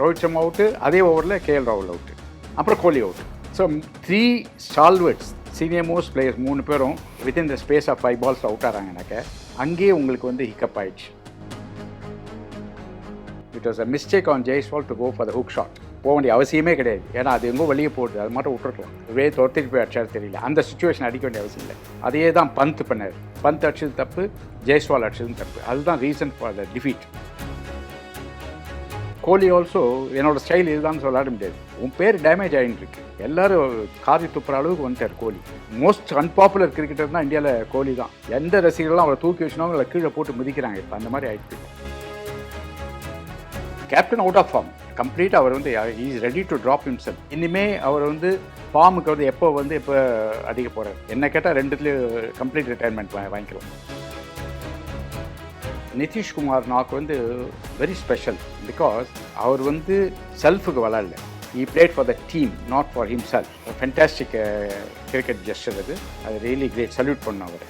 Rohit Sharma out அதே ஓவரில் KL ராகுல் அவுட்டு அப்புறம் Kohli out so three stalwarts senior most players மூணு பேரும் within the space of five balls out ஆகிறாங்கனாக்க அங்கேயே உங்களுக்கு வந்து ஹிக்கப் ஆயிடுச்சு. It was a mistake on Jaiswal to go for the hook shot போக வேண்டிய அவசியமே கிடையாது. ஏன்னா அது எங்கோ வெளியே போடுது அது மட்டும் விட்டுருக்கலாம் வே துரத்திட்டு போய் அடிச்சாரு தெரியல. அந்த சுச்சுவேஷன் அடிக்க வேண்டிய அவசியம் இல்லை. அதையே தான் பந்த் பண்ணார். பந்த் அடிச்சது தப்பு ஜெய்ஸ்வால் அடிச்சதும் தப்பு. அதுதான் reason for the defeat Kohli also என்னோட ஸ்டைல் இதுதான் விளாட முடியாது. உன் பேர் டேமேஜ் ஆகிட்டு இருக்கு. எல்லாரும் காரி துப்புற அளவுக்கு வந்துட்டார் கோலி மோஸ்ட் அன்பாப்புலர் கிரிக்கெட்டர் தான் இந்தியாவில் கோலி தான். எந்த ரசிகர்களும் அவரை தூக்கி வச்சுனோ அவங்களை கீழே போட்டு மிதிக்கிறாங்க. இப்போ அந்த மாதிரி ஆயிடுச்சு. Captain out of form complete அவர் வந்து is ready to drop himself. இனிமே அவர் வந்து ஃபார்முக்கு வந்து எப்போ வந்து எப்போ அதிக போகிறார் என்ன கேட்டால் ரெண்டுத்துலேயும் கம்ப்ளீட் ரிட்டையர்மெண்ட் வாங்கிக்கிறோம் நிதிஷ்குமார் நாக்கு வந்து வெரி ஸ்பெஷல் பிகாஸ் அவர் வந்து செல்ஃபுக்கு விளாடல he played for the team not for himself fantastic cricket gesture அது. அது ரியலி கிரேட் சல்யூட் பண்ண அவர்.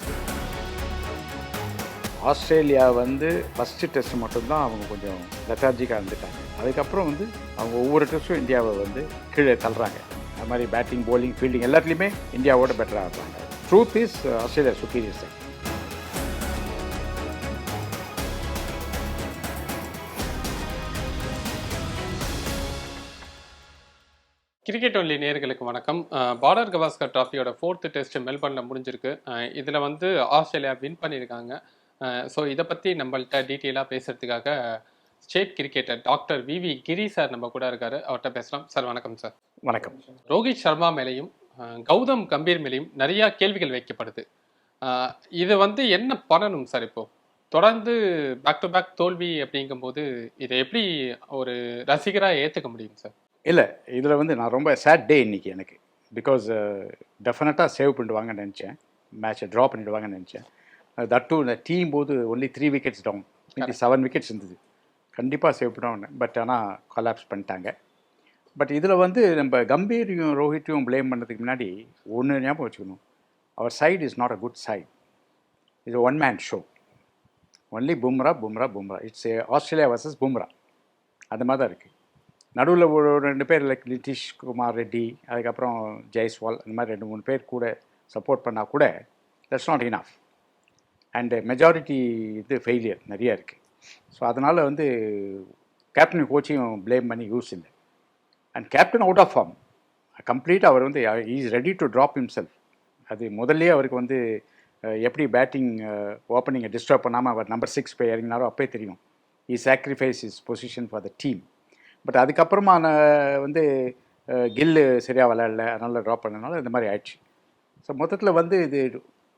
ஆஸ்திரேலியா வந்து ஃபஸ்ட்டு டெஸ்ட் மட்டும்தான் அவங்க கொஞ்சம் லெத்தார்ஜிக்காக இருந்துட்டாங்க. அதுக்கப்புறம் வந்து அவங்க ஒவ்வொரு டெஸ்ட்டும் இந்தியாவை வந்து கீழே தள்ளுறாங்க. அது மாதிரி பேட்டிங் போலிங் ஃபீல்டிங் எல்லாத்துலேயுமே இந்தியாவோட பெட்டராக இருப்பாங்க. Truth is uh, Australia superior sir cricket only நேயர்களுக்கு வணக்கம். பார்டர் கவாஸ்கர் டிராஃபியோட ஃபோர்த்து டெஸ்ட் மெல்பர்னில் முடிஞ்சிருக்கு. இதில் வந்து ஆஸ்திரேலியா வின் பண்ணியிருக்காங்க. ஸோ இதை பற்றி நம்மள்ட்ட டீட்டெயிலாக பேசுறதுக்காக state cricketer doctor V V Giri sir நம்ம கூட இருக்காரு. அவர்கிட்ட பேசலாம். சார் வணக்கம் சார் வணக்கம். ரோஹித் சர்மா மேலேயும் கௌதம் கம்பீர் மேலேயும் நிறைய கேள்விகள் வைக்கப்படுது. இது வந்து என்ன பண்ணணும் சார் இப்போ? தொடர்ந்து பேக் டு பேக் தோல்வி அப்படிங்கும்போது இதை எப்படி ஒரு ரசிகராக ஏற்றுக்க முடியும் சார் இல்லை இதில் வந்து நான் ரொம்ப சேட் டே இன்னைக்கு எனக்கு. பிகாஸ் டெஃபினட்டாக சேவ் பண்ணிடுவாங்கன்னு நினச்சேன். மேட்சை ட்ரா பண்ணிடுவாங்கன்னு நினச்சேன். தட் டூ இந்த டீம் போது ஒன்லி த்ரீ விக்கெட்ஸ் டவுன் மீதி செவன் விக்கெட்ஸ் இருந்தது. கண்டிப்பாக சேவ் பண்ணுவாங்க பட் ஆனால் கொலாப்ஸ் பண்ணிட்டாங்க. பட் இதில் வந்து நம்ம கம்பீரையும் ரோஹித்தையும் ப்ளேம் பண்ணதுக்கு முன்னாடி ஒன்று ஞாபகம் வச்சுக்கணும். அவர் side is not a good side இது one man show only Bumrah Bumrah Bumrah it's Australia versus Bumrah அந்த மாதிரி தான் இருக்குது நடுவில் ஒரு ரெண்டு பேர் லைக் நிதிஷ்குமார் ரெட்டி அதுக்கப்புறம் ஜெய்ஸ்வால் அந்த மாதிரி ரெண்டு மூணு பேர் கூட சப்போர்ட் பண்ணால் கூட that's not enough and majority இது ஃபெயிலியர் நிறைய இருக்குது ஸோ அதனால் வந்து கேப்டன் கோச்சையும் ப்ளேம் பண்ணி யூஸ் இல்லை. And captain out of form complete அவர் வந்து is ready to drop himself. அது முதல்லயே அவருக்கு வந்து எப்படி பேட்டிங் ஓப்பனிங்கை டிஸ்டர்ப் பண்ணாமல் அவர் நம்பர் சிக்ஸ் போய் இறங்கினாரோ அப்போயே தெரியும். He sacrifice his position for the team but அதுக்கப்புறமா நான் வந்து கில்லு சரியாக விளையாடல அதனால் ட்ராப் பண்ணனால இந்த மாதிரி ஆயிடுச்சு. ஸோ மொத்தத்தில் வந்து இது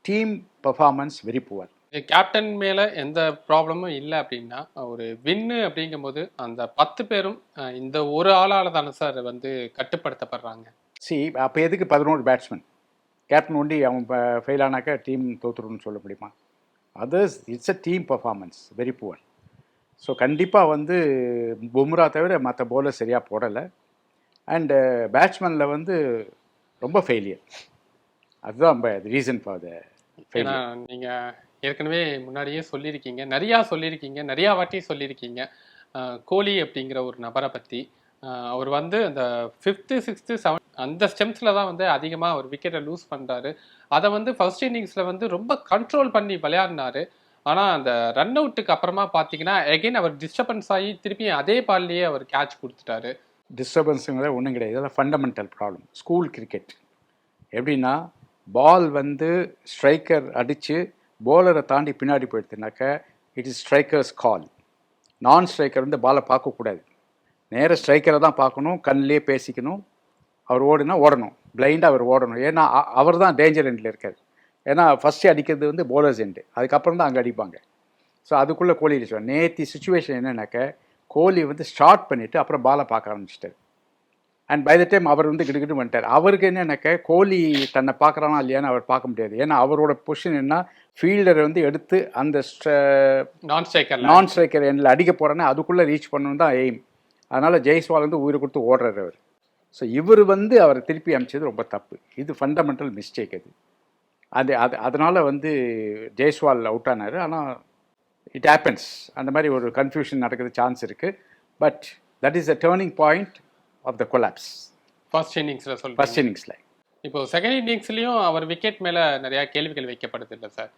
team performance very poor captain மேல எந்த ப்ராப்ளமும் இல்லை அப்படின்னா ஒரு வின்னு அப்படிங்கும்போது அந்த பத்து பேரும் இந்த ஒரு ஆளால தானே சார் வந்து கட்டுப்படுத்தப்படுறாங்க. சி அப்போ எதுக்கு பதினோரு பேட்ஸ்மேன் கேப்டன் ஒண்டி அவன் ஃபெயில் ஆனாக்கா டீம் தோத்துருன்னு சொல்ல முடியுமா? Others it's a team performance very poor so கண்டிப்பாக வந்து பும்ரா தவிர மற்ற பவுலர் சரியாக போடலை. அண்டு பேட்ஸ்மேனில் வந்து ரொம்ப ஃபெயிலியர் அதுதான் ரீசன் ஃபார் த ஏன்னா ஃபெயிலியர் நீங்க ஏற்கனவே முன்னாடியே சொல்லியிருக்கீங்க. நிறையா சொல்லியிருக்கீங்க. நிறையா வாட்டி சொல்லியிருக்கீங்க. கோலி அப்படிங்கிற ஒரு நபரை பற்றி அவர் வந்து அந்த ஃபிஃப்த்து சிக்ஸ்த்து செவன் அந்த ஸ்டெம்ஸில் தான் வந்து அதிகமாக அவர் விக்கெட்டை லூஸ் பண்ணுறாரு அதை வந்து ஃபர்ஸ்ட் இன்னிங்ஸில் வந்து ரொம்ப கண்ட்ரோல் பண்ணி விளையாடினாரு. ஆனால் அந்த ரன் அவுட்டுக்கு அப்புறமா பார்த்தீங்கன்னா எகைன் அவர் டிஸ்டர்பன்ஸ் ஆகி திருப்பி அதே பால்லையே அவர் கேட்ச் கொடுத்துட்டாரு. டிஸ்டர்பன்ஸுங்கிறத ஒன்றும் கிடையாது. இதெல்லாம் ஃபண்டமெண்டல் ப்ராப்ளம் ஸ்கூல் கிரிக்கெட் எப்படின்னா பால் வந்து ஸ்ட்ரைக்கர் அடித்து பவுலரை தாண்டி பின்னாடி போயிடுதுனாக்க இட் இஸ் ஸ்ட்ரைக்கர்ஸ் கால் நான் ஸ்ட்ரைக்கர் வந்து பாலை பார்க்கக்கூடாது நேராக ஸ்ட்ரைக்கரை தான் பார்க்கணும் கண்ணிலே பேசிக்கணும். அவர் ஓடினா ஓடணும். பிளைண்டாக அவர் ஓடணும். ஏன்னா அவர் தான் டேஞ்சர் எண்டில் இருக்கார். ஏன்னா ஃபஸ்ட்டு அடிக்கிறது வந்து bowlers எண்டு அதுக்கப்புறம் தான் அங்கே அடிப்பாங்க. ஸோ அதுக்குள்ளே கோலி அடிச்சுவார் நேத்தி சுச்சுவேஷன் என்னன்னாக்க கோலி வந்து ஸ்டார்ட் பண்ணிவிட்டு அப்புறம் பாலை பார்க்க ஆரம்பிச்சிட்டார். அண்ட் பை த டைம் அவர் வந்து கிடுக்கிட்டு வந்துட்டார். அவருக்கு என்னன்னாக்க கோலி தன்னை பார்க்குறானா இல்லையான்னு அவர் பார்க்க முடியாது. ஏன்னா அவரோட பொசிஷன் என்ன ஃபீல்டரை வந்து எடுத்து அந்த நான் ஸ்ட்ரைக்கர் நான் ஸ்ட்ரைக்கர் எண்ணில் அடிக்க போகிறேன்னா அதுக்குள்ளே ரீச் பண்ணணும் தான் எய்ம் அதனால் ஜெய்ஸ்வால் வந்து உயிரை கொடுத்து ஓடுறாரு அவர். ஸோ இவர் வந்து அவரை திருப்பி அமைச்சது ரொம்ப தப்பு. இது ஃபண்டமெண்டல் மிஸ்டேக் அது. அது அது அதனால் வந்து ஜெய்ஸ்வால் அவுட் ஆனார். ஆனால் இட் ஹேப்பன்ஸ் அந்த மாதிரி ஒரு கன்ஃபியூஷன் நடக்கிறது சான்ஸ் இருக்குது but that is the turning point of the collapse first இன்னிங்ஸ்ல சொல்றீங்க. ஃபர்ஸ்ட் இன்னிங்ஸில் இப்போ செகண்ட் இன்னிங்ஸ்லயும் அவர் விக்கெட் மேல நிறைய கேள்விகள் வைக்கப்படுது இல்ல சார்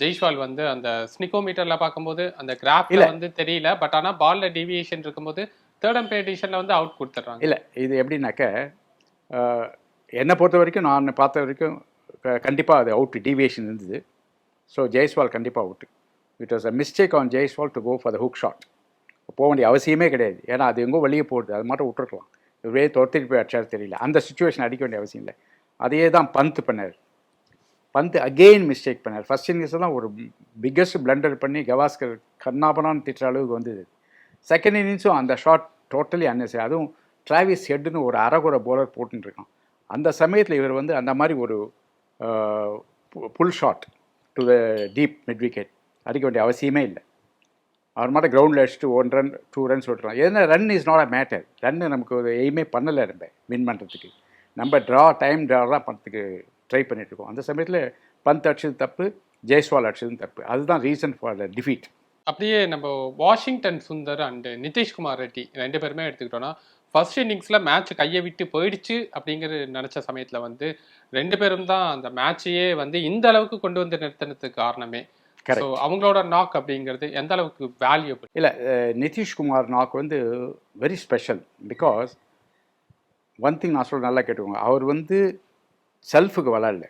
ஜெய்ஷ்வால் வந்து அந்த ஸ்னிகோமீட்டர்ல பார்க்கும்போது அந்த கிராஃப்ல. வந்து தெரியல. பட் ஆனா பால்ல டீவியேஷன் இருக்கும்போது தேர்ட் அம்பையர் டிசிஷன்ல வந்து அவுட் கொடுத்துட்றாங்க. இல்லை இது எப்படின்னாக்க என்னை பொறுத்த வரைக்கும் நான் பார்த்த வரைக்கும் கண்டிப்பாக அது அவுட்டு டீவியேஷன் இருந்தது. ஸோ ஜெய்ஸ்வால் கண்டிப்பாக out it was a mistake on Jaiswal to go for the hook shot போக வேண்டிய அவசியமே கிடையாது. ஏன்னா அது எங்கோ வெளியே போடுது அது மட்டும் விட்டுருக்கலாம். இவரே துரத்திட்டு போய் அடிச்சார் தெரியல. அந்த சுச்சுவேஷன் அடிக்க வேண்டிய அவசியம் இல்லை. அதையே தான் பந்த் பண்ணார். பந்த் அகெயின் மிஸ்டேக் பண்ணார். ஃபர்ஸ்ட் இன்னிங்ஸ் தான் ஒரு பிக்கஸ்ட் பிளண்டர் பண்ணி கவாஸ்கர் கண்ணாபனான்னு திட்டுற அளவுக்கு வந்தது. செகண்ட் இன்னிங்ஸும் அந்த ஷாட் டோட்டலி அன்னெசரி அதுவும் டிராவிஸ் ஹெட்னு ஒரு அறகுறை போலர் போட்டுருக்கான் அந்த சமயத்தில் இவர் வந்து அந்த மாதிரி ஒரு pull shot to the deep mid wicket அடிக்க வேண்டிய அவசியமே இல்லை. அவர் மட்டும் கிரவுண்டில் அடிச்சுட்டு ஒன் ரன் டூ ரன்ஸ் விட்டுறோம் ஏன்னா run is not a matter run நமக்கு ஒரு எய்மே பண்ணலை நம்ம வின் பண்ணுறதுக்கு நம்ம ட்ரா டைம் ட்ரா தான் பண்ணுறதுக்கு ட்ரை பண்ணிகிட்ருக்கோம் இருக்கோம் அந்த சமயத்தில் பந்த் அடிச்சது தப்பு ஜெய்ஸ்வால் அடிச்சதும் தப்பு. அதுதான் ரீசன் ஃபார் த டிஃபீட் அப்படியே நம்ம வாஷிங்டன் சுந்தர் அண்ட் நிதிஷ்குமார் ரெட்டி ரெண்டு பேருமே எடுத்துக்கிட்டோம்னா ஃபர்ஸ்ட் இன்னிங்ஸ்ல மேட்ச் கையை விட்டு போயிடுச்சு அப்படிங்கிற நினைச்ச சமயத்துல வந்து ரெண்டு பேரும் தான் அந்த மேட்சையே வந்து இந்த அளவுக்கு கொண்டு வந்து நிறுத்தினதுக்கு காரணமே. ஸோ அவங்களோட நாக் அப்படிங்கிறது எந்த அளவுக்கு வேல்யூபிள் இல்லை நிதிஷ்குமார் நாக்கு வந்து very special because one thing நான் சொல்ல நல்லா கேட்டுக்கோங்க. அவர் வந்து செல்ஃபுக்கு விளாடல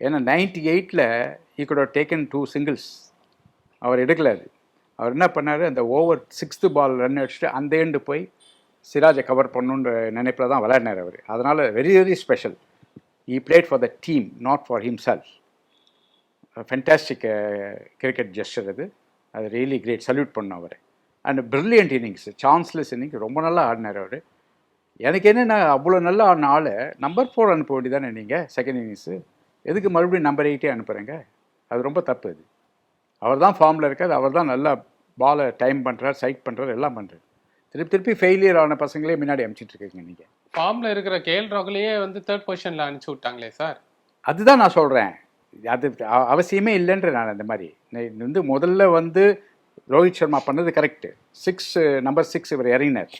ஏன்னா நைன்டி எயிட்டில் he could taken two singles அவர் எடுக்கல அது. அவர் என்ன பண்ணார்? அந்த ஓவர் சிக்ஸ்த்து பால் ரன் அடிச்சுட்டு அந்த எண்டு போய் சிராஜை கவர் பண்ணணுன்ற நினைப்பில் தான் விளையாடினார் அவர். அதனால் very very special he played for the team not for himself fantastic cricket gesture அது. அது ரியலி கிரேட் சல்யூட் பண்ணோம் அவர். And brilliant innings chanceless innings ரொம்ப நல்லா ஆடினார் அவர். எனக்கு என்னென்ன அவ்வளோ நல்லா ஆடின ஆள் நம்பர் ஃபோர் அனுப்ப வேண்டியதானே நீங்கள் செகண்ட் இன்னிங்ஸு எதுக்கு மறுபடியும் நம்பர் எயிட்டே அனுப்புகிறேங்க அது ரொம்ப தப்பு அது. அவர் தான் ஃபார்மில் இருக்கார். அவர் தான் நல்லா பாலை டைம் பண்ணுறார் சைட் பண்ணுறார் எல்லாம் பண்ணுறாரு திருப்பி திருப்பி ஃபெயிலியர் ஆன பசங்களே முன்னாடி அனுப்பிச்சிட்டு இருக்கீங்க நீங்கள் ஃபார்ம்ல இருக்கிற கேஎல் ராகுலையே வந்து தேர்ட் பொசிஷன்ல அனுப்பிச்சு விட்டாங்களே சார் அதுதான் நான் சொல்கிறேன் அது அவசியமே இல்லைன்ற நான் அந்த மாதிரி. வந்து முதல்ல வந்து ரோஹித் சர்மா பண்ணது கரெக்டு சிக்ஸ் நம்பர் சிக்ஸ் இவர் இறங்கினார்.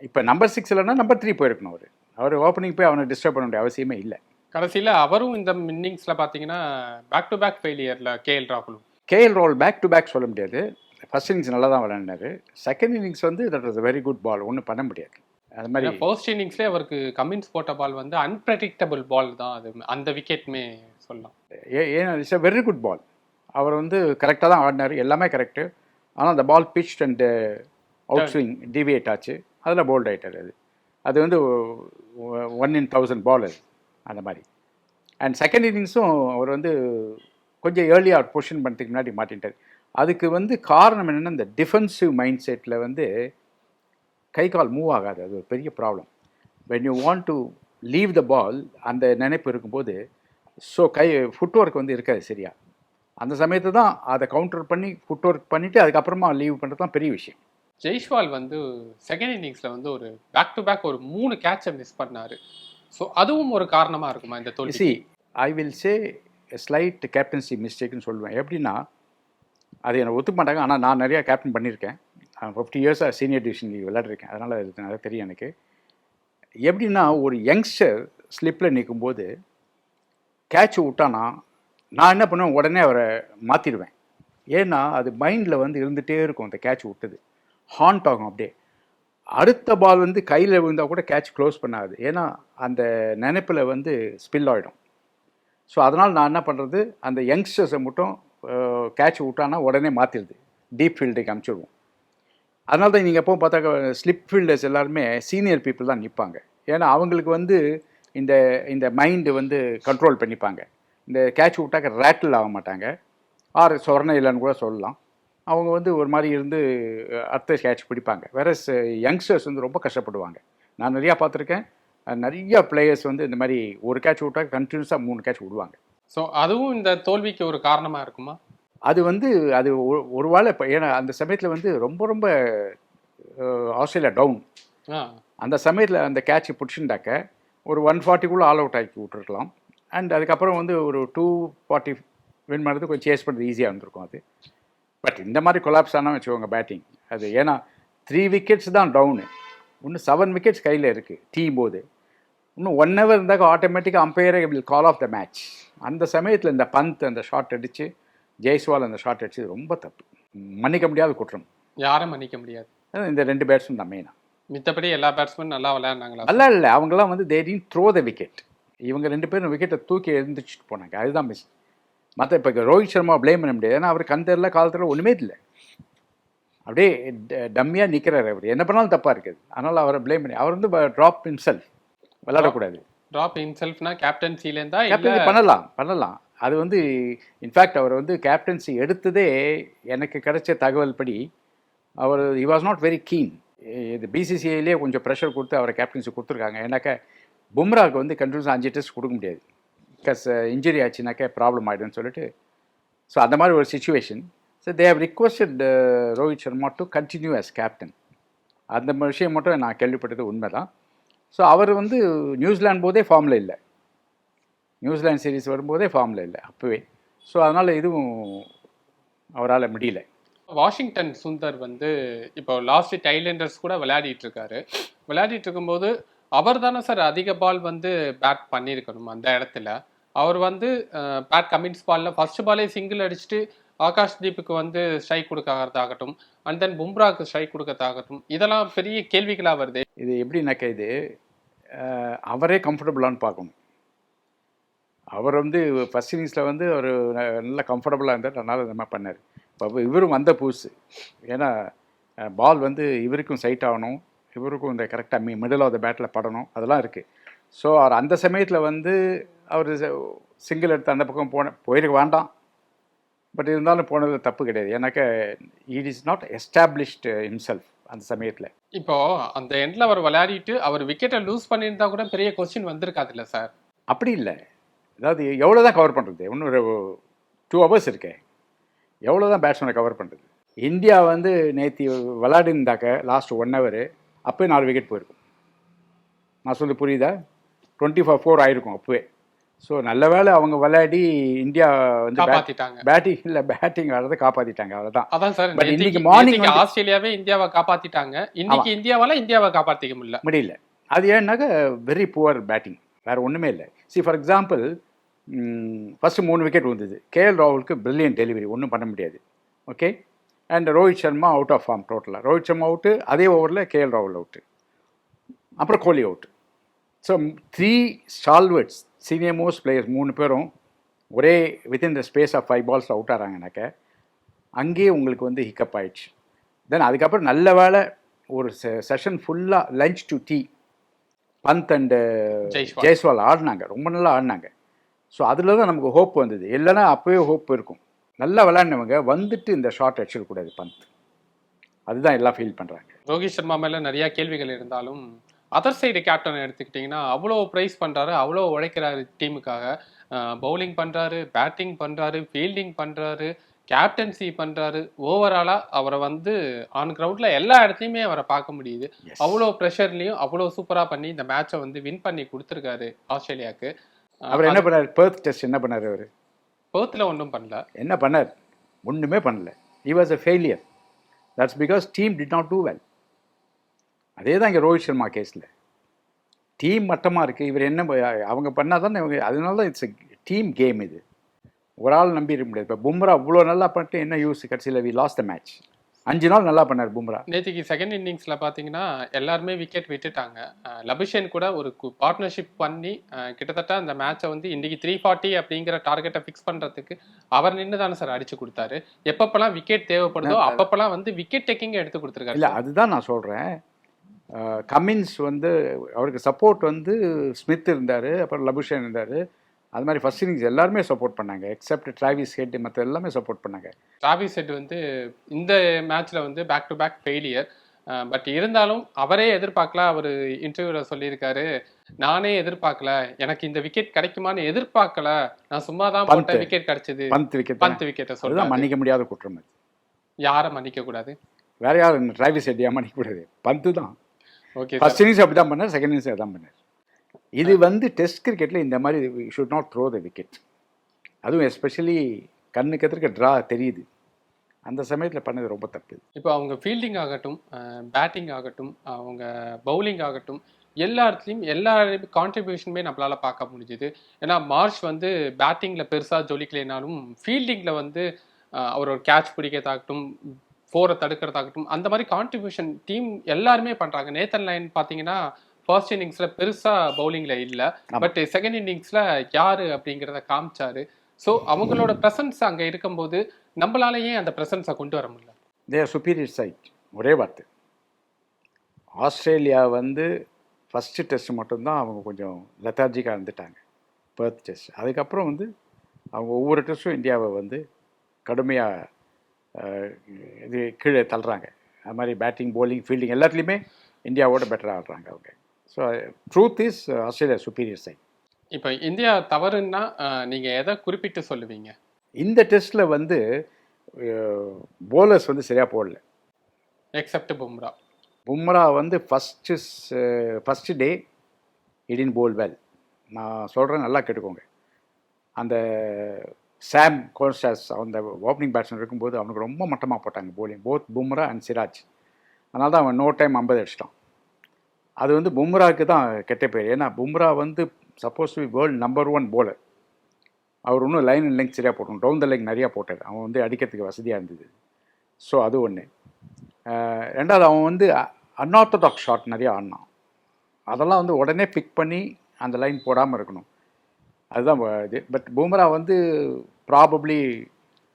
இப்போ நம்பர் சிக்ஸ் இல்லைன்னா நம்பர் த்ரீ போயிருக்கணும் அவர். அவர் ஓப்பனிங் போய் அவனை டிஸ்டர்ப் பண்ண வேண்டிய அவசியமே இல்லை. கடைசியில அவரும் இந்த இன்னிங்ஸ்ல பாத்தீங்கன்னா பேக் டு பேக் ஃபெயிலியர்ல கேஎல் ராகுலும். கேஎல் ரோல் பேக் டு பேக் சொல்ல முடியாது. ஃபர்ஸ்ட் இன்னிங்ஸ் நல்லா தான் விளையாடினாரு செகண்ட் இன்னிங்ஸ் வந்து that was very good ball ஒன்றும் பண்ண முடியாது. அது மாதிரி ஃபர்ஸ்ட் இன்னிங்ஸ்லேயே அவருக்கு கமின்ஸ் போட்ட பால் வந்து அன்பிரடிக்டபிள் பால் தான் அது. அந்த விக்கெட்மே சொல்லலாம். ஏ- ஏன்னா it's a very good ball அவர் வந்து கரெக்டாக தான் ஆடினார். எல்லாமே கரெக்டு ஆனால் அந்த ball pitch and out swing deviate ஆச்சு. அதில் போல்ட் ஆயிட்டார் அது. அது வந்து ஒன் இன் தௌசண்ட் பால் அது. அந்த மாதிரி. அண்ட் செகண்ட் இன்னிங்ஸும் அவர் வந்து கொஞ்சம் ஏர்லியாக பொசிஷன் பண்ணுறதுக்கு முன்னாடி மாட்டிட்டார். அதுக்கு வந்து காரணம் என்னென்னா இந்த டிஃபென்சிவ் மைண்ட் செட்டில் வந்து கை கால் மூவ் ஆகாது. அது ஒரு பெரிய problem when you want to leave the ball அந்த நினைப்பு இருக்கும்போது ஸோ கை ஃபுட் ஒர்க் வந்து இருக்காது சரியா. அந்த சமயத்தை தான் அதை கவுண்டர் பண்ணி ஃபுட் ஒர்க் பண்ணிவிட்டு அதுக்கப்புறமா லீவ் பண்ணுறது தான் பெரிய விஷயம். ஜெய்ஷ்வால் வந்து செகண்ட் இன்னிங்ஸ்ல வந்து ஒரு பேக் டு பேக் ஒரு மூணு கேட்சை மிஸ் பண்ணாரு. ஸோ அதுவும் ஒரு காரணமா இருக்குமா இந்த தோல்வி see I will say slight captaincy மிஸ்டேக்னு சொல்லுவேன். எப்படின்னா அது என்னை ஒத்துக்க மாட்டாங்க. ஆனால் நான் நிறையா கேப்டன் பண்ணியிருக்கேன். ஃபிஃப்டி இயர்ஸாக சீனியர் டிவிஷன் லீக் விளையாடுறேன் அதனால் அது நல்லா தெரியும் எனக்கு. எப்படின்னா ஒரு யங்ஸ்டர் ஸ்லிப்பில் நிற்கும்போது கேட்ச் விட்டானா நான் என்ன பண்ணுவேன்? உடனே அவரை மாற்றிடுவேன் ஏன்னா அது மைண்டில் வந்து இருந்துகிட்டே இருக்கும் அந்த கேட்ச் விட்டது. ஹாண்ட் ஆகும் அப்படியே. அடுத்த பால் வந்து கையில் விழுந்தால் கூட கேட்ச் க்ளோஸ் பண்ணாது. ஏன்னா அந்த நினைப்பில் வந்து ஸ்பில் ஆகிடும் ஸோ அதனால் நான் என்ன பண்ணுறது அந்த யங்ஸ்டர்ஸை மட்டும் கேட்ச் விட்டானா உடனே மாற்றிடுது டீப் ஃபீல்டுக்கு அனுப்பிச்சிடுவோம் அதனால தான் நீங்கள் எப்போவும் பார்த்தா ஸ்லிப் ஃபீல்டர்ஸ் எல்லாருமே சீனியர் பீப்புள் தான் நிற்பாங்க ஏன்னா அவங்களுக்கு வந்து இந்த இந்த மைண்டு வந்து கண்ட்ரோல் பண்ணிப்பாங்க. இந்த கேட்ச் விட்டாக்க ரேட்டில் ஆக மாட்டாங்க. ஆறு சொரணை இல்லைன்னு கூட சொல்லலாம். அவங்க வந்து ஒரு மாதிரி இருந்து அடுத்த கேட்ச் பிடிப்பாங்க. வேற யங்ஸ்டர்ஸ் வந்து ரொம்ப கஷ்டப்படுவாங்க. நான் நிறையா பார்த்துருக்கேன். நிறையா பிளேயர்ஸ் வந்து இந்த மாதிரி ஒரு கேட்ச் விட்டா கண்டினியூஸாக மூணு கேட்ச் விடுவாங்க. ஸோ அதுவும் இந்த தோல்விக்கு ஒரு காரணமா இருக்குமா? அது வந்து அது ஒரு வேளை இப்போ ஏன்னா அந்த சமயத்தில் வந்து ரொம்ப ரொம்ப ஆஸ்திரேலியா டவுன் அந்த சமயத்தில் அந்த கேட்சை பிடிச்சிருந்தாக்க ஒரு ஒன் ஃபார்ட்டிக்குள்ளே ஆல் அவுட் ஆக்கி விட்டுருக்கலாம். அண்ட் அதுக்கப்புறம் வந்து ஒரு டூ ஃபார்ட்டி வின் பண்ணுறது கொஞ்சம் சேஸ் பண்ணுறது ஈஸியாக இருந்திருக்கும் அது. பட் இந்த மாதிரி கொலாப்ஸ் ஆனால் வச்சுக்கோங்க பேட்டிங் அது ஏன்னா த்ரீ விக்கெட்ஸ் தான் டவுனு இன்னும் செவன் விக்கெட்ஸ் கையில் இருக்குது டீம் போது. இன்னும் ஒன் ஹவர் இருந்தாக்க ஆட்டோமேட்டிக்காக அம்பையரை will call off the match அந்த சமயத்தில் இந்த பந்த் அந்த ஷாட் அடித்து ஜெய்ஸ்வால் அந்த ஷாட் அடிச்சது ரொம்ப தப்பு. மன்னிக்க முடியாத குற்றம். யாரும் மன்னிக்க முடியாது. இந்த ரெண்டு பேட்ஸ்மேன் தான் மெயினாக மித்தபடி எல்லா பேட்ஸ்மேன் நல்லா விளையாடுனாங்களா? நல்லா இல்லை அவங்கெல்லாம் வந்து they didn't throw the wicket இவங்க ரெண்டு பேரும் விக்கெட்டை தூக்கி எழுந்திரிச்சிட்டு போனாங்க. அதுதான் மிஸ் மற்ற இப்போ ரோஹித் சர்மா ப்ளேம் பண்ண முடியாது. ஏன்னா அவர் கண் தெரியல கால் தெரியல ஒன்றுமே இல்லை. அப்படியே டம்மியாக நிற்கிறாரு அவர். என்ன பண்ணாலும் தப்பாக இருக்குது. அதனால் அவரை ப்ளேம் பண்ணி அவர் வந்து ட்ராப் இன்செல்ஃப் விளையாடக்கூடாது ட்ராப் இன்செல்ஃப்னா கேப்டன்சிலேருந்தா கேப்டன்சி பண்ணலாம் பண்ணலாம். அது வந்து இன்ஃபேக்ட் அவர் வந்து கேப்டன்சி எடுத்ததே எனக்கு கிடைச்ச தகவல் படி அவர் he was not very keen இது பிசிசிஐலேயே கொஞ்சம் ப்ரெஷர் கொடுத்து அவரை கேப்டன்சி கொடுத்துருக்காங்க. ஏன்னாக்கா பும்ராவுக்கு வந்து கண்டினியூஸாக அஞ்சு டெஸ்ட் கொடுக்க முடியாது. பிகாஸ் இன்ஜுரி ஆச்சுனாக்கா ப்ராப்ளம் ஆகிடும்னு சொல்லிட்டு. ஸோ அந்த மாதிரி ஒரு situation so they have requested Rohit Sharma to continue as captain அந்த விஷயம் மட்டும் நான் கேள்விப்பட்டது உண்மை தான் ஸோ அவர் வந்து நியூசிலாந்து போதே ஃபார்மில் இல்லை. நியூசிலாந்து சீரிஸ் வரும்போதே ஃபார்மில் இல்லை அப்போவே. ஸோ அதனால் இதுவும் அவரால் முடியல. வாஷிங்டன் சுந்தர் வந்து இப்போ லாஸ்ட் டைலண்டர்ஸ் கூட விளையாடிட்டு இருக்காரு. விளையாடிட்டு இருக்கும்போது அவர் தானே சார் அதிக பால் வந்து பேட் பண்ணியிருக்கணும் அந்த இடத்துல. அவர் வந்து பேட் கமின்ஸ் பாலில் ஃபர்ஸ்ட் பாலே சிங்கிள் அடிச்சுட்டு ஆகாஷ் தீப்புக்கு வந்து ஸ்ட்ரைக் கொடுக்கறதாகட்டும் அண்ட் தென் பும்ராக்கு ஸ்ட்ரைக் கொடுக்கறதாகட்டும் இதெல்லாம் பெரிய கேள்விகளா வருது. இது எப்படின்னாக்கா இது அவரே கம்ஃபர்டபுளான்னு பார்க்கணும். அவர் வந்து ஃபஸ்ட் இன்னிங்ஸில் வந்து அவர் நல்ல கம்ஃபர்டபுளாக இருந்தார் அதனால் இந்த மாதிரி பண்ணார். இப்போ இவரும் வந்த புதுசு. ஏன்னா பால் வந்து இவருக்கும் சைட் ஆகணும் இவருக்கும் இந்த கரெக்டாக மீ மிடில் ஆஃப் த பேட்டில் படணும் அதெல்லாம் இருக்குது ஸோ அவர் அந்த சமயத்தில் வந்து அவர் சிங்கிள் எடுத்து அந்த பக்கம் போன போயிருக்க வேண்டாம். பட் இருந்தாலும் போனது தப்பு கிடையாது. ஏன்னாக்கா it is not established himself அந்த சமயத்தில். இப்போ அந்த எண்ட்ல அவர் விளையாடிட்டு அவர் விக்கெட்டை லூஸ் பண்ணியிருந்தா கூட பெரிய கொஸ்டின் வந்திருக்காதுல்ல சார் அப்படி இல்லை. அதாவது எவ்வளோ தான் கவர் பண்ணுறது இன்னும் ஒரு டூ ஹவர்ஸ் இருக்கே. எவ்வளோ தான் பேட்ஸ்மேனை கவர் பண்ணுறது இந்தியா வந்து நேற்று விளையாடிருந்தாக்க லாஸ்ட் ஒன் ஹவர் அப்போயே நாலு விக்கெட் போயிருக்கும். நான் சொல்லி புரியுதா? டுவெண்ட்டி ஃபோர் ஃபோர் ஆயிருக்கும் அப்போவே. ஸோ நல்ல வேளை அவங்க விளையாடி இந்தியா வந்து காப்பாத்திட்டாங்க. பேட்டிங் இல்லை பேட்டிங் ஆடுறதை காப்பாற்றிட்டாங்க அவ்வளோதான் அதான் சார் இன்னைக்கு வந்து- ஆஸ்திரேலியாவே இந்தியாவை காப்பாத்திட்டாங்க. இன்னைக்கு இந்தியாவால இந்தியாவை காப்பாத்திக்க முடியல. முடியல. அது ஏன்னாக்க வெரி புவர் பேட்டிங் வேறு ஒன்றுமே இல்லை. சி ஃபார் எக்ஸாம்பிள் ஃபஸ்ட்டு மூணு விக்கெட் வந்தது கேஎல் ராகுலுக்கு பிரில்லியன் டெலிவரி ஒன்றும் பண்ண முடியாது. Okay and Rohit Sharma out of form டோட்டலாக ரோஹித் சர்மா அவுட்டு அதே ஓவரில் கேஎல் ராகுல் அவுட்டு அப்புறம் Kohli out so three stalwarts senior most players மூணு பேரும் ஒரே within the space of five balls out ஆகிறாங்கனாக்க அங்கேயே உங்களுக்கு வந்து ஹிக்கப் ஆயிடுச்சு. தென் அதுக்கப்புறம் நல்ல வேளை ஒரு செஷன் ஃபுல்லாக lunch to tea Pant and Jaiswal. ஆடினாங்க. ரொம்ப நல்லா ஆடினாங்க. ஸோ அதில் தான் நமக்கு ஹோப் வந்தது. இல்லைன்னா அப்போவே ஹோப் இருக்கும். நல்லா விளையாடினவங்க வந்துட்டு இந்த ஷாட் அடிச்சிடக்கூடாது பந்த். அதுதான் எல்லாம் ஃபீல் பண்ணுறாங்க ரோஹித் சர்மா மேல நிறைய கேள்விகள் இருந்தாலும் அதர் சைடு கேப்டன் எடுத்துக்கிட்டிங்கன்னா அவ்வளோ ப்ரைஸ் பண்றாரு அவ்வளோ உழைக்கிறாரு டீமுக்காக பவுலிங் பண்றாரு பேட்டிங் பண்றாரு ஃபீல்டிங் பண்றாரு கேப்டன்சி பண்றாரு. ஓவராலா அவரை வந்து ஆன் கிரவுண்ட்ல எல்லா இடத்துலையுமே அவரை பார்க்க முடியுது. அவ்வளோ ப்ரெஷர்லையும் அவ்வளோ சூப்பரா பண்ணி இந்த மேட்சை வந்து வின் பண்ணி கொடுத்துருக்காரு ஆஸ்திரேலியாவுக்கு. அவர் என்ன பண்ணார்? பெர்த் டெஸ்ட் என்ன பண்ணார் அவர்? பேர்த்ல ஒன்றும் பண்ணல. என்ன பண்ணார்? ஒன்றுமே பண்ணல. He was a failure. That's because team did not do well அதே தான் இங்கே ரோஹித் சர்மா கேஸில் டீம் மட்டமாக இருக்குது இவர் என்ன அவங்க பண்ணால் தானே இவங்க அதனால தான் இட்ஸ் டீம் கேம் இது. ஒரு ஆள் நம்பி இருக்க முடியாது. இப்போ பும்ரா இவ்வளோ நல்லா பண்ணிட்டு என்ன யூஸ் கடைசியில் வி லாஸ்ட் த மேட்ச் அஞ்சு நாள் நல்லா பண்ணார் பும்ரா. நேத்திக்கு செகண்ட் இன்னிங்ஸ்ல பாத்தீங்கன்னா எல்லாருமே விக்கெட் விட்டுட்டாங்க. லபிஷன் கூட ஒரு பார்ட்னர்ஷிப் பண்ணி கிட்டத்தட்ட அந்த மேட்சை வந்து இன்னைக்கு த்ரீ ஃபார்ட்டி அப்படிங்கிற டார்கெட்டை ஃபிக்ஸ் பண்றதுக்கு அவர் நின்று தானே சார் அடிச்சு கொடுத்தாரு. எப்பப்பெல்லாம் விக்கெட் தேவைப்படுதோ அப்பப்பெல்லாம் வந்து விக்கெட் டேக்கிங் எடுத்து கொடுத்துருக்காரு இல்லை அதுதான் நான் சொல்கிறேன் கமின்ஸ் வந்து அவருக்கு சப்போர்ட் வந்து ஸ்மித் இருந்தார் அப்புறம் லபுஷன் இருந்தார். அது மாதிரி ஃபர்ஸ்ட் இன்னிங்ஸ் எல்லாருமே சப்போர்ட் பண்ணாங்க எக்ஸப்ட் டிராவிஸ் ஹெட் மற்ற எல்லாமே சப்போர்ட் பண்ணாங்க. டிராவிஸ் செட் வந்து இந்த மேட்ச்ல வந்து back to back failure but இருந்தாலும் அவரே எதிர்பார்க்கல அவர் இன்டர்வியூல சொல்லியிருக்காரு நானே எதிர்பார்க்கல எனக்கு இந்த விக்கெட் கிடைக்குமான்னு எதிர்பார்க்கல. நான் சும்மா தான் போட்ட. விக்கெட் கிடைச்சது. பந்த் விக்கெட் பந்த் விக்கெட்டை சொல்றாரு. மன்னிக்க முடியாத குற்றம் யாரை மன்னிக்க கூடாது? வேற யாரும் டிராவிஸ் ஹெட்டியாக மன்னிக்க கூடாது? பந்து தான். ஓகே ஃபர்ஸ்ட் இன்னிங்ஸ் அப்படி தான் பண்ணார் செகண்ட் இன்னிங்ஸ் அதான் பண்ணார். இது வந்து டெஸ்ட் கிரிக்கெட்டில் இந்த மாதிரி should not throw the wicket அதுவும் எஸ்பெஷலி கண்ணுக்கு எதிர்க்க ட்ரா தெரியுது. அந்த சமயத்தில் பண்ணது ரொம்ப தப்பு. இப்போ அவங்க ஃபீல்டிங் ஆகட்டும் பேட்டிங் ஆகட்டும் அவங்க பவுலிங் ஆகட்டும் எல்லா இடத்துலையும் எல்லா கான்ட்ரிபியூஷனுமே நம்மளால பார்க்க முடிஞ்சுது. ஏன்னா மார்ஷ் வந்து பேட்டிங்கில் பெருசாக ஜொலிக்கலைனாலும் ஃபீல்டிங்கில் வந்து அவர் ஒரு கேட்ச் பிடிக்கிறதாகட்டும் ஃபோரை தடுக்கிறதாகட்டும் அந்த மாதிரி கான்ட்ரிபியூஷன் டீம் எல்லாருமே பண்ணுறாங்க நேத்தன் லைன் பார்த்தீங்கன்னா ஃபர்ஸ்ட் இன்னிங்ஸில் பெருசாக பவுலிங்கில் இல்லை. பட் செகண்ட் இன்னிங்ஸில் யாரு அப்படிங்கிறத காமிச்சாரு. ஸோ அவங்களோட ப்ரெசன்ஸ் அங்கே இருக்கும்போது நம்மளால ஏன் அந்த ப்ரெசன்ஸை கொண்டு வர முடியல. தே சுப்பீரியர் சைட் ஒரே வார்த்தை. ஆஸ்திரேலியா வந்து ஃபஸ்ட்டு டெஸ்ட் மட்டும்தான் அவங்க கொஞ்சம் லெத்தார்ஜிக்காக இருந்துட்டாங்க. பர்த் டெஸ்ட் அதுக்கப்புறம் வந்து அவங்க ஒவ்வொரு டெஸ்ட்டும் இந்தியாவை வந்து கடுமையாக இது கீழே தள்ளுறாங்க. அது மாதிரி பேட்டிங் bowling ஃபீல்டிங் எல்லாத்துலேயுமே இந்தியாவோட பெட்டராக ஆடுறாங்க அவங்க. So truth is Australia superior side இப்போ இந்தியா தவறுன்னா அஹ், நீங்க எதை குறிப்பிட்டு சொல்லுவீங்க? இந்த டெஸ்ட்டில் வந்து போலர்ஸ் வந்து சரியாக போடல. எக்ஸப்ட் பும்ரா பும்ரா வந்து first first day didn't bowl well நான் சொல்கிறேன் நல்லா கேட்டுக்கோங்க. அந்த சாம் கோன்ஸ்டாஸ் அந்த ஓப்பனிங் பேட்ஸ்மேன் இருக்கும்போது அவனுக்கு ரொம்ப மட்டமாக போட்டாங்க bowling both Bumrah and Siraj அதனால தான் அவன் நோ டைம் ஐம்பது அடிச்சிட்டான். அது வந்து பும்ராவுக்கு தான் கெட்ட பேர். ஏன்னா பும்ரா வந்து supposed to world number one bowler அவர் ஒன்றும் லைன் அண்ட் லெங்க் சரியாக போட்டோம் டவுன் த லெங்க் நிறையா போட்டார். அவன் வந்து அடிக்கிறதுக்கு வசதியாக இருந்தது. ஸோ அது ஒன்று ரெண்டாவது அவன் வந்து அன்ஆர்த்தடாக்ஸ் ஷாட் நிறையா ஆடினான். அதெல்லாம் வந்து உடனே பிக் பண்ணி அந்த லைன் போடாமல் இருக்கணும். அதுதான் இது. பட் பூமரா வந்து ப்ராபப்ளி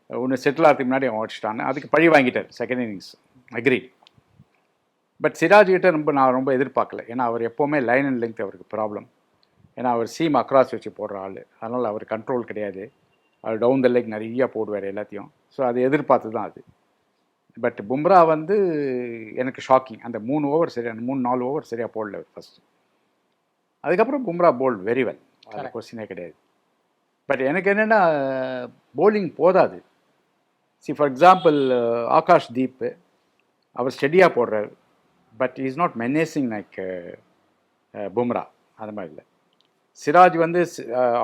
ஒன்று செட்டில் ஆகிறதுக்கு முன்னாடி அவன் அடிச்சிட்டான்னு அதுக்கு பழி வாங்கிட்டார் second innings agree but Siraj கிட்ட ரொம்ப நான் ரொம்ப எதிர்பார்க்கல. ஏன்னா அவர் எப்போவுமே லைன் அண்ட் லெங்க் அவருக்கு ப்ராப்ளம் ஏன்னா அவர் சீம் அக்ராஸ் வச்சு போடுற ஆள். அதனால் அவர் கண்ட்ரோல் கிடையாது. அவர் டவுன் த லெக் நிறைய போடுவார் எல்லாத்தையும். ஸோ அது எதிர்பார்த்து தான் அது. பட் பும்ரா வந்து எனக்கு ஷாக்கிங் அந்த மூணு ஓவர் சரியா மூணு நாலு ஓவர் சரியாக போடல ஃபஸ்ட்டு அதுக்கப்புறம் பும்ரா போல்ட் வெரி வெல் அது. கொஸ்டினே கிடையாது. பட் எனக்கு என்னென்னா bowling போதாது. See for example Akash Deep அவர் ஸ்டெடியாக போடுறார். But is not menacing like Bumrah அது மாதிரி இல்லை. சிராஜ் வந்து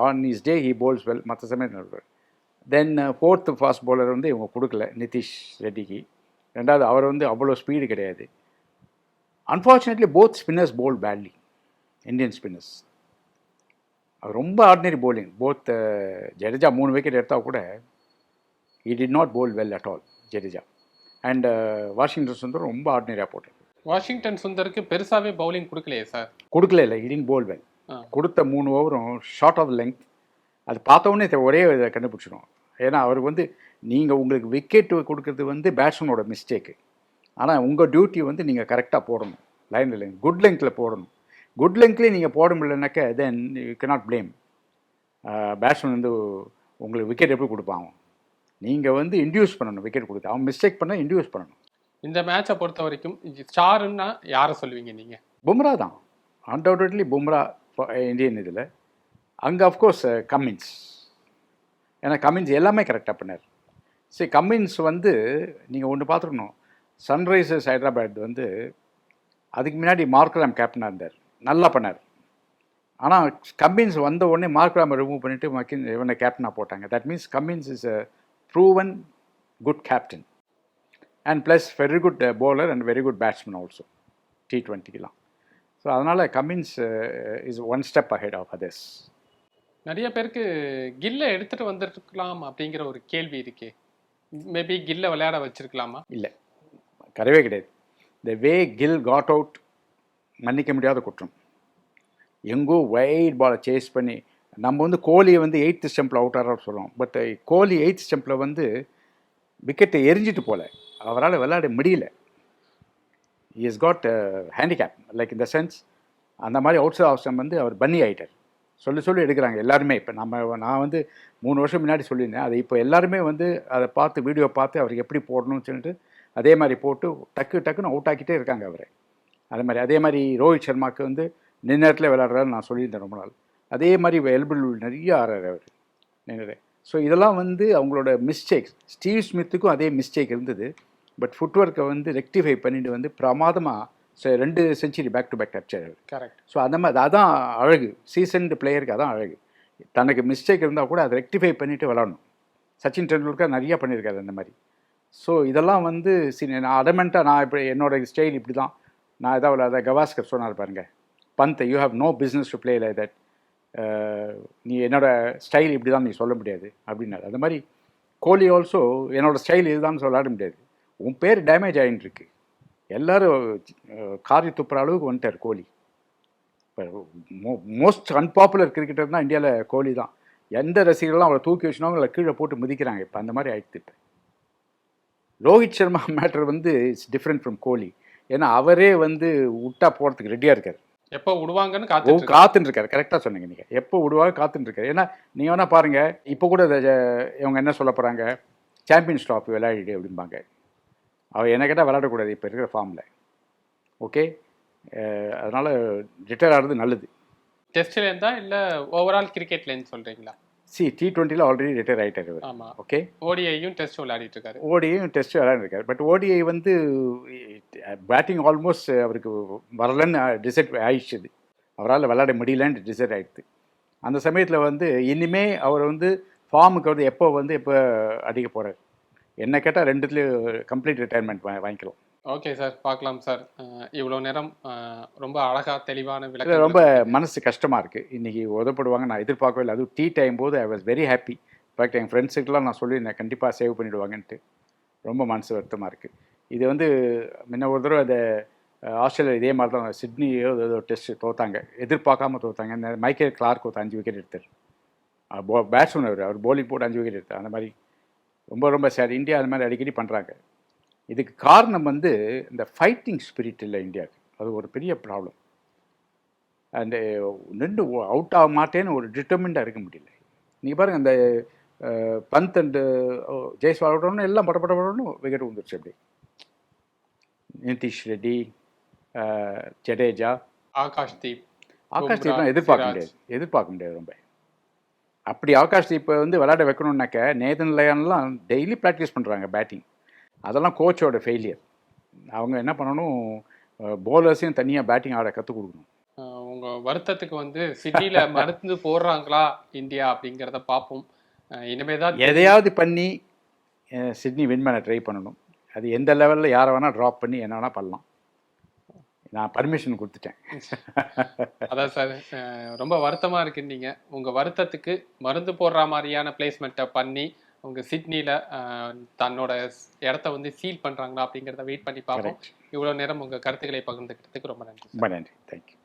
on his day he bowls well மற்ற சமயம் தென் ஃபோர்த்து ஃபாஸ்ட் bowler வந்து இவங்க கொடுக்கல நிதிஷ் ரெட்டிக்கு. ரெண்டாவது அவர் வந்து அவ்வளோ ஸ்பீடு கிடையாது. Unfortunately both spinners bowl badly Indian spinners அவர் ரொம்ப ஆர்டினரி bowling. போத் ஜடேஜா மூணு விக்கெட் எடுத்தால் கூட he did not bowl well at all Jadeja and Washington Sundar ரொம்ப ஆர்டினரியாக போட்டார். வாஷிங்டன் சுந்தருக்கு பெருசாவே பவுலிங் கொடுக்கலையே சார் கொடுக்கல இல்லை இடின் போல் வெல். கொடுத்த மூணு ஓவரும் ஷார்ட் ஆஃப் லெங்க் அது பார்த்த உடனே தெ- ஒரே இதை கண்டுபிடிச்சிடும் ஏன்னா அவருக்கு வந்து நீங்கள் உங்களுக்கு விக்கெட் கொடுக்கறது வந்து பேட்ஸ்மேனோட மிஸ்டேக்கு ஆனால் உங்கள் டியூட்டி வந்து நீங்கள் கரெக்டாக போடணும். லைன் லெங்க் குட் லெங்க்கில் போடணும். குட் லெங்க்லேயே நீங்கள் போட முடியலனாக்க then you cannot blame. Batsman வந்து உங்களுக்கு விக்கெட் எப்படி கொடுப்பான் நீங்கள் வந்து இன்டியூஸ் பண்ணணும் விக்கெட் கொடுத்து. அவன் மிஸ்டேக் பண்ணால் இன்டியூஸ் பண்ணணும். இந்த மேட்சை பொறுத்த வரைக்கும் ஸ்டாருன்னா யாரை சொல்லுவீங்க நீங்க? பும்ரா தான். அன்டவுட்லி பும்ரா இந்தியன் இதில். அங்கே அஃப்கோர்ஸ் கம்மின்ஸ் ஏன்னா கம்மின்ஸ் எல்லாமே கரெக்டாக பண்ணார். சரி கம்மின்ஸ் வந்து நீங்கள் ஒன்று பார்த்துக்கணும் சன்ரைசர்ஸ் ஹைதராபாத் வந்து அதுக்கு முன்னாடி மார்க்ராம் கேப்டனாக இருந்தார். நல்லா பண்ணார். ஆனால் கம்மின்ஸ் வந்த உடனே மார்க்ராமை ரிமூவ் பண்ணிவிட்டு மக்கின் இவனை கேப்டனாக போட்டாங்க. That means Cummins is a proven good captain and plus very good bowler and very good batsman also T டுவெண்ட்டிக்கெலாம் so அதனால் Cummins is one step ahead of others நிறைய பேருக்கு கில்ல எடுத்துட்டு வந்திருக்கலாம் அப்படிங்கிற ஒரு கேள்வி இருக்கே. மேபி கில்ல விளையாட வச்சிருக்கலாமா? இல்லை. கிடையவே கிடையாது. The way Gill got out மன்னிக்க முடியாத குற்றம். எங்கோ வைட் பாலை சேஸ் பண்ணி நம்ம வந்து கோலியை வந்து எயித்து ஸ்டெம்பில் அவுட் ஆகிறார் சொல்லுவோம் பட் கோலி எயித் ஸ்டெம்பில் வந்து விக்கெட்டை எரிஞ்சிட்டு போல. அவரால் விளையாட முடியல. இஸ் காட் ஹேண்டிகேப் லைக் இந்த சென்ஸ் அந்த மாதிரி அவுட் சைட் ஆஃப் வந்து அவர் பன்னி ஆயிட்டார். சொல்லி சொல்லி எடுக்கிறாங்க எல்லாருமே. இப்போ நம்ம நான் வந்து மூணு வருஷம் முன்னாடி சொல்லியிருந்தேன். அதை இப்போ எல்லாருமே வந்து அதை பார்த்து வீடியோ பார்த்து அவருக்கு எப்படி போடணும்னு சொல்லிட்டு அதே மாதிரி போட்டு டக்கு டக்குன்னு அவுட் ஆக்கிட்டே இருக்காங்க அவரை. அதே மாதிரி அதே மாதிரி ரோஹித் சர்மாக்கு வந்து நின்னத்தில் விளையாடுறாரு நான் சொல்லியிருந்தேன் ரொம்ப நாள். அதே மாதிரி எல்பிள் நிறைய ஆடுறாரு அவர். நின்று ஸோ இதெல்லாம் வந்து அவங்களோட மிஸ்டேக்ஸ் ஸ்டீவ் ஸ்மித்துக்கும் அதே மிஸ்டேக் இருந்தது. பட் ஃபுட்ஒர்க்கை வந்து ரெக்டிஃபை பண்ணிட்டு வந்து பிரமாதமாக ரெண்டு செஞ்சுரி பேக் டு பேக் அடிச்சார் அவர் கரெக்ட் ஸோ அந்த மாதிரி அதான் அழகு. சீசன்டு பிளேயருக்கு அதான் அழகு. தனக்கு மிஸ்டேக் இருந்தால் கூட அதை ரெக்டிஃபை பண்ணிவிட்டு விளாடணும் சச்சின் டெண்டுல்கர் நிறைய பண்ணியிருக்காரு அந்த மாதிரி. ஸோ இதெல்லாம் வந்து நான் அடமெண்ட்டாக நான் இப்படி என்னோட ஸ்டைல் இப்படி தான் நான் இதாக அதை கவாஸ்கர் சொன்னார் பாருங்க. Pant you have no business to play like that நீ என்னோடய ஸ்டைல் இப்படி தான் நீ சொல்ல முடியாது அப்படின்னாரு. அந்த மாதிரி கோலி ஆல்சோ என்னோட ஸ்டைல் இதுதான் சொல்லாட முடியாது. உன் பேர் டேமேஜ் ஆகிட்டு இருக்கு. எல்லோரும் காரி துப்புற அளவுக்கு வந்துட்டார் கோலி. இப்போ மோ மோஸ்ட் அன்பாப்புலர் கிரிக்கெட்டர்னா இந்தியாவில் கோலி தான். எந்த ரசிகர்களும் அவளை தூக்கி வச்சுனோ அவங்கள கீழே போட்டு மிதிக்கிறாங்க. இப்போ அந்த மாதிரி ஆயிடுத்து இப்போ. ரோஹித் சர்மா மேட்டர் வந்து இட்ஸ் டிஃப்ரெண்ட் ஃப்ரம் கோலி. ஏன்னா அவரே வந்து விட்டா போகிறதுக்கு ரெடியாக இருக்கார். எப்போ விடுவாங்கன்னு இருக்காங்க. காத்துட்டு இருக்காரு. கரெக்டாக சொன்னீங்க நீங்கள் எப்போ விடுவாங்க காத்துட்டு இருக்காரு. ஏன்னா நீங்கள் வேணா பாருங்க இப்போ கூட இவங்க என்ன சொல்ல போகிறாங்க சாம்பியன்ஸ் ட்ராஃபி விளையாடிடு அப்படிம்பாங்க. அவர் என்ன கேட்டால் விளையாடக்கூடாது இப்போ இருக்கிற ஃபார்மில் ஓகே அதனால் ரிட்டையர் ஆகிறது நல்லது. டெஸ்ட்ல இருந்தா இல்ல ஓவரால் கிரிக்கெட்ல இருந்து சொல்றீங்களா? சி டி டுவெண்ட்டியில் ஆல்ரெடி ரிட்டையர் ஆகிட்டார் ஆமா. ஓகே ஓடிஐயும் டெஸ்ட் விளையாடிட்டு இருக்காரு. ஓடியும் டெஸ்ட் விளையாண்டுருக்காரு பட் ஓடிஐ வந்து பேட்டிங் ஆல்மோஸ்ட் அவருக்கு வரலன்னு டிசைட் ஆயிடுச்சுது. அவரால் விளையாட முடியலன்னு டிசைட் ஆயிடுது. அந்த சமயத்தில் வந்து இனிமே அவர் வந்து ஃபார்முக்கு வந்து எப்போ வந்து எப்போ அடிக்க போகிறார் என்ன கேட்டால் ரெண்டுத்துலேயும் கம்ப்ளீட் ரிட்டையர்மெண்ட் வாங்கிக்கலாம் ஓகே சார் பார்க்கலாம் சார் இவ்வளோ நேரம் ரொம்ப அழகா தெளிவான விளக்கம் ரொம்ப மனசு கஷ்டமாக இருக்குது இன்றைக்கி உதப்படுவாங்க. நான் எதிர்பார்க்கவே இல்லை. அதுவும் டீ டைம் போது I was very happy in fact என் ஃப்ரெண்ட்ஸுக்கெலாம் நான் சொல்லியிருந்தேன் கண்டிப்பாக சேவ் பண்ணிவிடுவாங்கன்ட்டு ரொம்ப மனசு வருத்தமாக இருக்குது இது வந்து முன்ன ஒரு தடவை அஹ், ஆஸ்திரேலியா இதே மாதிரி தான் சிட்னியோ ஏதோ டெஸ்ட் தோத்தாங்க. எதிர்பார்க்காம தோத்தாங்க. இந்த மைக்கேல் கிளார்க் ஒரு அஞ்சு விக்கெட் எடுத்தார். பேட்ஸ்மேன் அவர். அவர் bowling போட்டு அஞ்சு விக்கெட் எடுத்தார். அந்த மாதிரி ரொம்ப ரொம்ப சேட் இந்தியா அந்த மாதிரி அடிக்கடி பண்ணுறாங்க இதுக்கு காரணம் வந்து இந்த ஃபைட்டிங் ஸ்பிரிட் இல்லை இந்தியாவுக்கு அது ஒரு பெரிய ப்ராப்ளம் அந்த நின்று அவுட் ஆக மாட்டேன்னு ஒரு டிட்டர்மெண்ட்டாக இருக்க முடியல. நீங்கள் பாருங்கள் அந்த பந்த் அண்டு ஜெய்ஸ்வால் விடணும் எல்லாம் பட பட விக்கெட் வந்துருச்சு அப்படி நிதிஷ் ரெட்டி ஜடேஜா. ஆகாஷ் தீப் ஆகாஷ் தீப்லாம் எதிர்பார்க்க. முடியாது. எதிர்பார்க்க முடியாது ரொம்ப. அப்படி ஆகாஷ் தீப்பை வந்து விளையாட வைக்கணுன்னாக்க நேதன் லயான்லாம் டெய்லி ப்ராக்டிஸ் பண்ணுறாங்க பேட்டிங் அதெல்லாம் கோச்சோட ஃபெயிலியர் அவங்க என்ன பண்ணணும்? போலர்ஸையும் தனியாக பேட்டிங் ஆட கற்றுக் கொடுக்கணும். அஹ், உங்க வருத்தத்துக்கு வந்து சிட்டில மருந்து போடுறாங்களா இந்தியா அப்படிங்கிறத பார்ப்போம். அஹ், இனிமேதான் எதையாவது பண்ணி சிட்னி வின் பண்ண ட்ரை பண்ணணும். அது எந்த லெவலில் யாரை வேணால் ட்ராப் பண்ணி என்ன வேணால் பண்ணலாம். நான் பர்மிஷன் கொடுத்துட்டேன். அதான் சார். ரொம்ப வருத்தமா இருக்குன்னீங்க உங்க வருத்தத்துக்கு மருந்து போடுற மாதிரியான பிளேஸ்மெண்ட்டை பண்ணி சிட்னில அஹ், தன்னோட இடத்த வந்து சீல் பண்றாங்களா அப்படிங்கிறத வெயிட் பண்ணி பார்ப்போம். இவ்வளவு நேரம் உங்க கருத்துக்களை பகிர்ந்துக்கிறதுக்கு ரொம்ப நன்றி ரொம்ப நன்றி. தேங்க்யூ